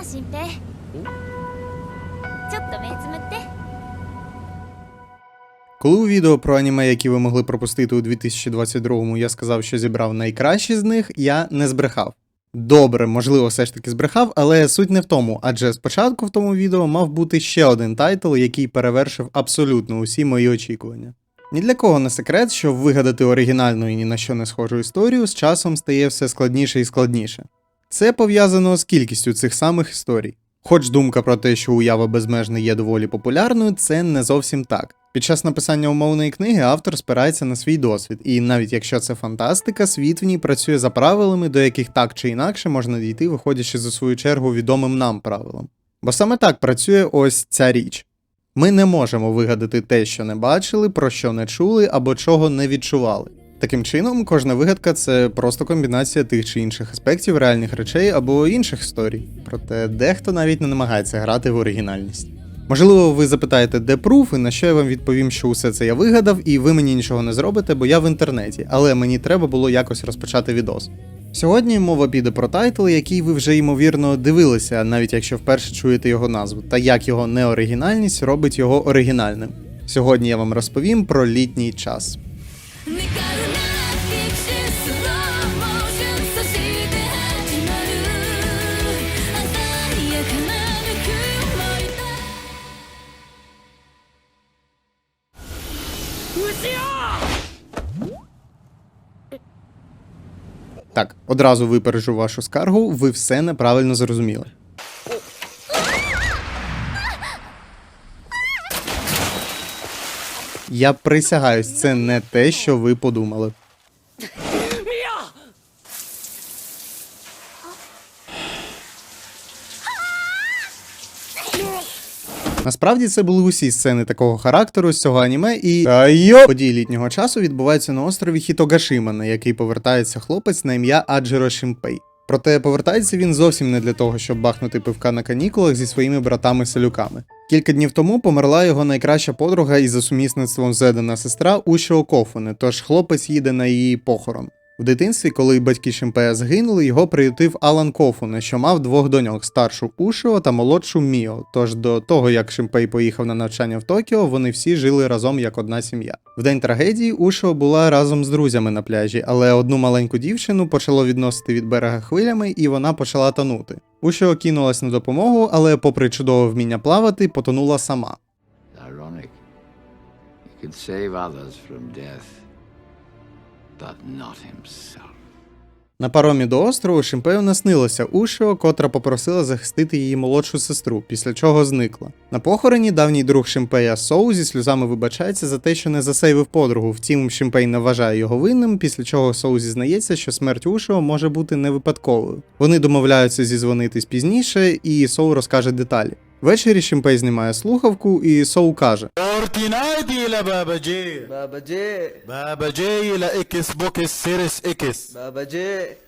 あ新平ちょっと目つむって Коли у відео про аніме, які ви могли пропустити у 2022-му, я сказав, що зібрав найкращі з них, я не збрехав. Добре, можливо, все ж таки збрехав, але суть не в тому, адже спочатку в тому відео мав бути ще один тайтл, який перевершив абсолютно усі мої очікування. Ні для кого не секрет, що вигадати оригінальну і ні на що не схожу історію з часом стає все складніше і складніше. Це пов'язано з кількістю цих самих історій. Хоч думка про те, що уява безмежна є доволі популярною, це не зовсім так. Під час написання умовної книги автор спирається на свій досвід, і навіть якщо це фантастика, світ в ній працює за правилами, до яких так чи інакше можна дійти, виходячи за свою чергу відомим нам правилам. Бо саме так працює ось ця річ. Ми не можемо вигадати те, що не бачили, про що не чули або чого не відчували. Таким чином, кожна вигадка це просто комбінація тих чи інших аспектів реальних речей або інших історій. Проте дехто навіть не намагається грати в оригінальність. Можливо, ви запитаєте, де пруф, і на що я вам відповім, що усе це я вигадав, і ви мені нічого не зробите, бо я в інтернеті, але мені треба було якось розпочати відос. Сьогодні мова піде про тайтл, який ви вже ймовірно дивилися, навіть якщо вперше чуєте його назву, та як його неоригінальність робить його оригінальним. Сьогодні я вам розповім про літній час. Так, одразу випереджу вашу скаргу, ви все неправильно зрозуміли. Я присягаюсь, це не те, що ви подумали. Насправді це були усі сцени такого характеру з цього аніме, і Айо! події літнього часу відбуваються на острові Хітогашима, на який повертається хлопець на ім'я Аджиро Шімпей. Проте повертається він зовсім не для того, щоб бахнути пивка на канікулах зі своїми братами-селюками. Кілька днів тому померла його найкраща подруга і за сумісництвом зедена сестра Ушіо Кофуне, тож хлопець їде на її похорон. В дитинстві, коли батьки Шимпея згинули, його приютив Алан Кофуне, що мав двох доньок старшу Ушіо та молодшу Міо. Тож до того, як Шимпей поїхав на навчання в Токіо, вони всі жили разом як одна сім'я. В день трагедії Ушіо була разом з друзями на пляжі, але одну маленьку дівчину почало відносити від берега хвилями, і вона почала тонути. Ушіо кинулась на допомогу, але, попри чудове вміння плавати, потонула сама. Ironic. He could save others from death, На паромі до острову Шимпею наснилося Ушіо, котра попросила захистити її молодшу сестру, після чого зникла. На похороні давній друг Шимпея Соу зі сльозами вибачається за те, що не засейвив подругу. Втім, Шимпей не вважає його винним, після чого Соу зізнається, що смерть Ушіо може бути не випадковою. Вони домовляються зізвонитись пізніше, і Соу розкаже деталі. Ввечері Шімпей знімає слухавку і Соу каже: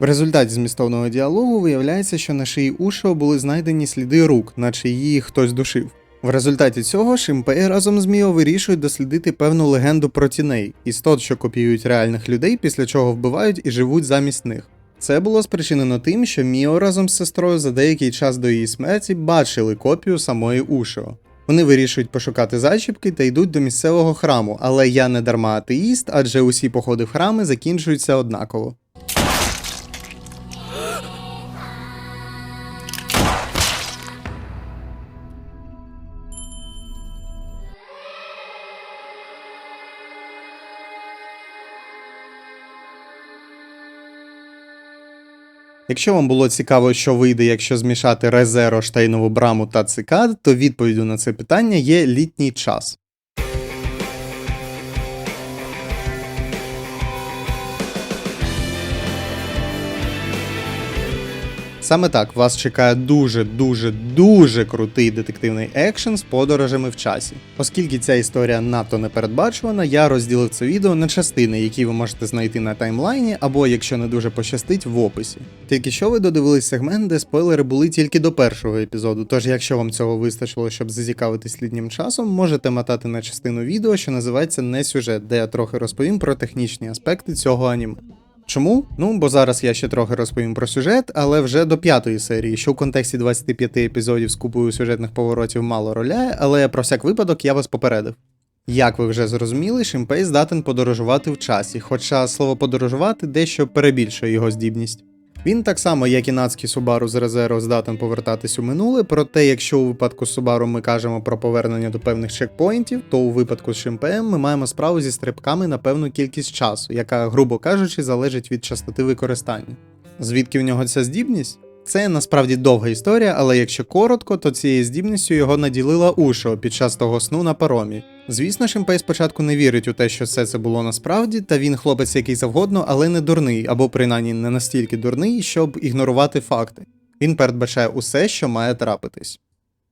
В результаті змістовного діалогу виявляється, що на шиї Ушо були знайдені сліди рук, наче її хтось душив. В результаті цього Шимпей разом з Міо вирішують дослідити певну легенду про тіней, істот, що копіюють реальних людей, після чого вбивають і живуть замість них. Це було спричинено тим, що Міо разом з сестрою за деякий час до її смерті бачили копію самої Ушо. Вони вирішують пошукати зачіпки та йдуть до місцевого храму, але я не дарма атеїст, адже усі походи в храми закінчуються однаково. Якщо вам було цікаво, що вийде, якщо змішати Резеро, Штейнову браму та цикад, то відповіддю на це питання є літній час. Саме так вас чекає дуже дуже крутий детективний екшен з подорожами в часі. Оскільки ця історія надто непередбачувана, я розділив це відео на частини, які ви можете знайти на таймлайні, або якщо не дуже пощастить, в описі. Тільки що ви додивились сегмент, де спойлери були тільки до першого епізоду. Тож, якщо вам цього вистачило, щоб зацікавитись літнім часом, можете мотати на частину відео, що називається Не сюжет, де я трохи розповім про технічні аспекти цього аніме. Чому? Ну, бо зараз я ще трохи розповім про сюжет, але вже до п'ятої серії, що в контексті 25 епізодів з купою сюжетних поворотів мало роляє, але про всяк випадок я вас попередив. Як ви вже зрозуміли, Шимпей здатен подорожувати в часі, хоча слово подорожувати дещо перебільшує його здібність. Він так само, як і нацький Subaru з резерву, здатен повертатись у минуле, проте якщо у випадку з Субару ми кажемо про повернення до певних чекпоінтів, то у випадку з ШМПМ ми маємо справу зі стрибками на певну кількість часу, яка, грубо кажучи, залежить від частоти використання. Звідки в нього ця здібність? Це насправді довга історія, але якщо коротко, то цією здібністю його наділила Ушо під час того сну на паромі. Звісно, Шимпей спочатку не вірить у те, що все це було насправді, та він хлопець який завгодно, але не дурний, або принаймні не настільки дурний, щоб ігнорувати факти. Він передбачає усе, що має трапитись.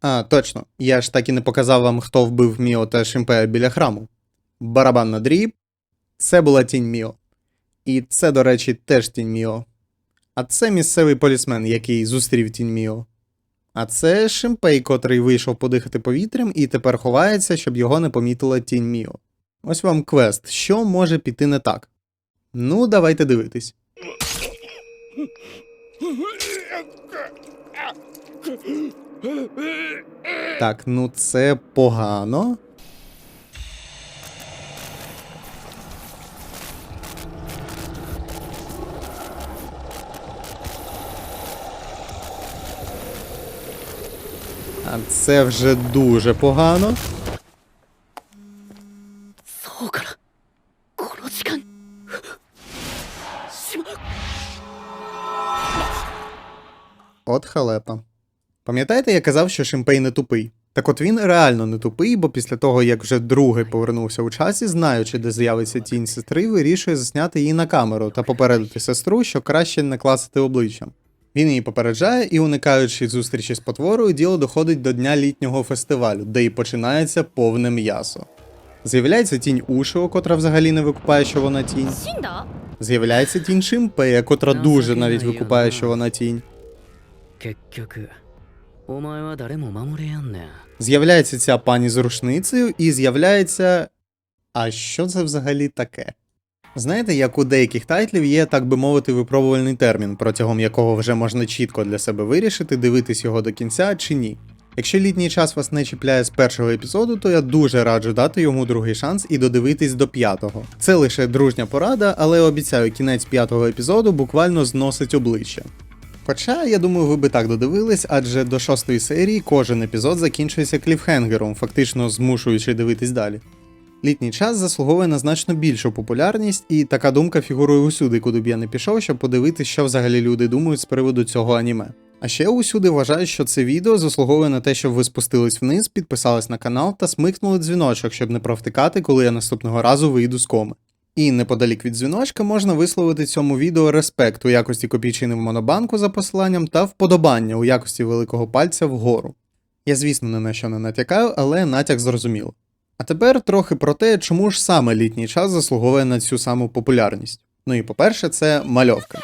А, точно, я ж так і не показав вам, хто вбив Міо та Шимпея біля храму. Барабан на дріб. Це була тінь Міо. І це, до речі, теж тінь Міо. А це місцевий полісмен, який зустрів тінь Міо. А це Шимпей, котрий вийшов подихати повітрям і тепер ховається, щоб його не помітила тінь Міо. Ось вам квест, що може піти не так. Ну, давайте дивитись. Так, ну це погано. Це вже дуже погано. От халепа. Пам'ятаєте, я казав, що Шимпей не тупий? Так от він реально не тупий, бо після того, як вже другий повернувся у часі, знаючи, де з'явиться тінь сестри, вирішує засняти її на камеру та попередити сестру, що краще не класити обличчям. Він її попереджає і, уникаючи зустрічі з потворою, діло доходить до дня літнього фестивалю, де й починається повне м'ясо. З'являється тінь Ушио, котра взагалі не викупає, що вона тінь. З'являється тінь Шимпея, котра дуже навіть викупає, що вона тінь. З'являється ця пані з рушницею і з'являється. А що це взагалі таке? Знаєте, як у деяких тайтлів є, так би мовити, випробувальний термін, протягом якого вже можна чітко для себе вирішити, дивитись його до кінця чи ні. Якщо літній час вас не чіпляє з першого епізоду, то я дуже раджу дати йому другий шанс і додивитись до п'ятого. Це лише дружня порада, але обіцяю, кінець п'ятого епізоду буквально зносить обличчя. Хоча, я думаю, ви би так додивились, адже до шостої серії кожен епізод закінчується кліфхенгером, фактично змушуючи дивитись далі. Літній час заслуговує на значно більшу популярність, і така думка фігурує усюди, куди б я не пішов, щоб подивитися, що взагалі люди думають з приводу цього аніме. А ще усюди вважають, що це відео заслуговує на те, щоб ви спустились вниз, підписались на канал та смикнули дзвіночок, щоб не провтикати, коли я наступного разу вийду з коми. І неподалік від дзвіночка можна висловити цьому відео респект у якості копійчини в монобанку за посиланням та вподобання у якості великого пальця вгору. Я, звісно, ні на що не натякаю, але натяк зрозуміло. А тепер трохи про те, чому ж саме літній час заслуговує на цю саму популярність. Ну і по-перше, це мальовка.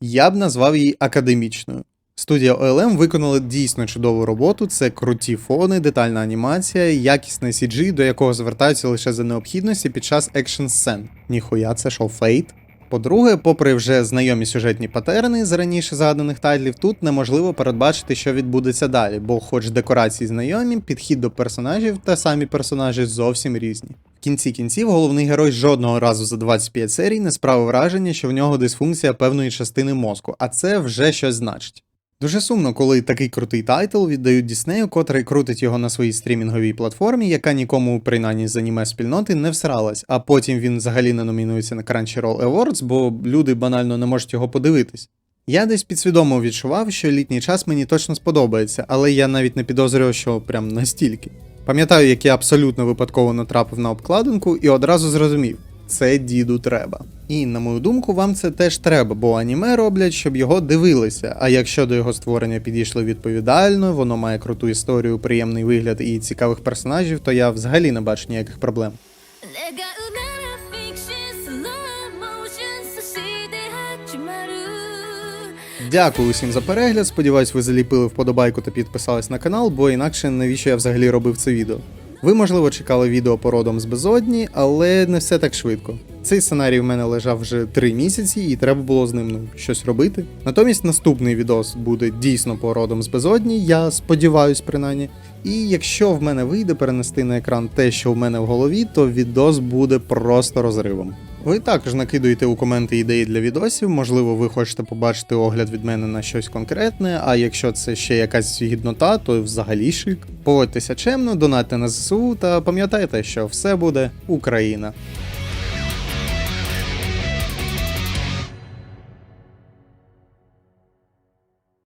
Я б назвав її академічною. Студія OLM виконала дійсно чудову роботу. Це круті фони, детальна анімація, якісне CG, до якого звертаються лише за необхідності під час екшн сцен. Ніхуя, це шоу фейт. По-друге, попри вже знайомі сюжетні патерни з раніше згаданих тайтлів, тут неможливо передбачити, що відбудеться далі, бо, хоч декорації знайомі, підхід до персонажів та самі персонажі зовсім різні. В кінці кінців головний герой жодного разу за 25 серій не справив враження, що в нього дисфункція певної частини мозку, а це вже щось значить. Дуже сумно, коли такий крутий тайтл віддають Діснею, котрий крутить його на своїй стрімінговій платформі, яка нікому, принаймні з аніме спільноти, не всралась, а потім він взагалі не номінується на Crunchyroll Awards, бо люди банально не можуть його подивитись. Я десь підсвідомо відчував, що літній час мені точно сподобається, але я навіть не підозрював, що прям настільки. Пам'ятаю, як я абсолютно випадково натрапив на обкладинку і одразу зрозумів. Це діду треба. І на мою думку, вам це теж треба, бо аніме роблять, щоб його дивилися. А якщо до його створення підійшло відповідально, воно має круту історію, приємний вигляд і цікавих персонажів, то я взагалі не бачу ніяких проблем. Дякую усім за перегляд. Сподіваюсь, ви заліпили вподобайку та підписались на канал, бо інакше навіщо я взагалі робив це відео. Ви, можливо, чекали відео по родом з безодні, але не все так швидко. Цей сценарій в мене лежав вже 3 місяці, і треба було з ним ну, щось робити. Натомість наступний відос буде дійсно по родом з безодні, я сподіваюсь, принаймні. І якщо в мене вийде перенести на екран те, що в мене в голові, то відос буде просто розривом. Ви також накидуєте у коменти ідеї для відосів, можливо, ви хочете побачити огляд від мене на щось конкретне, а якщо це ще якась гіднота, то взагалі шик. Поводьтеся чемно, донатьте на ЗСУ та пам'ятайте, що все буде Україна.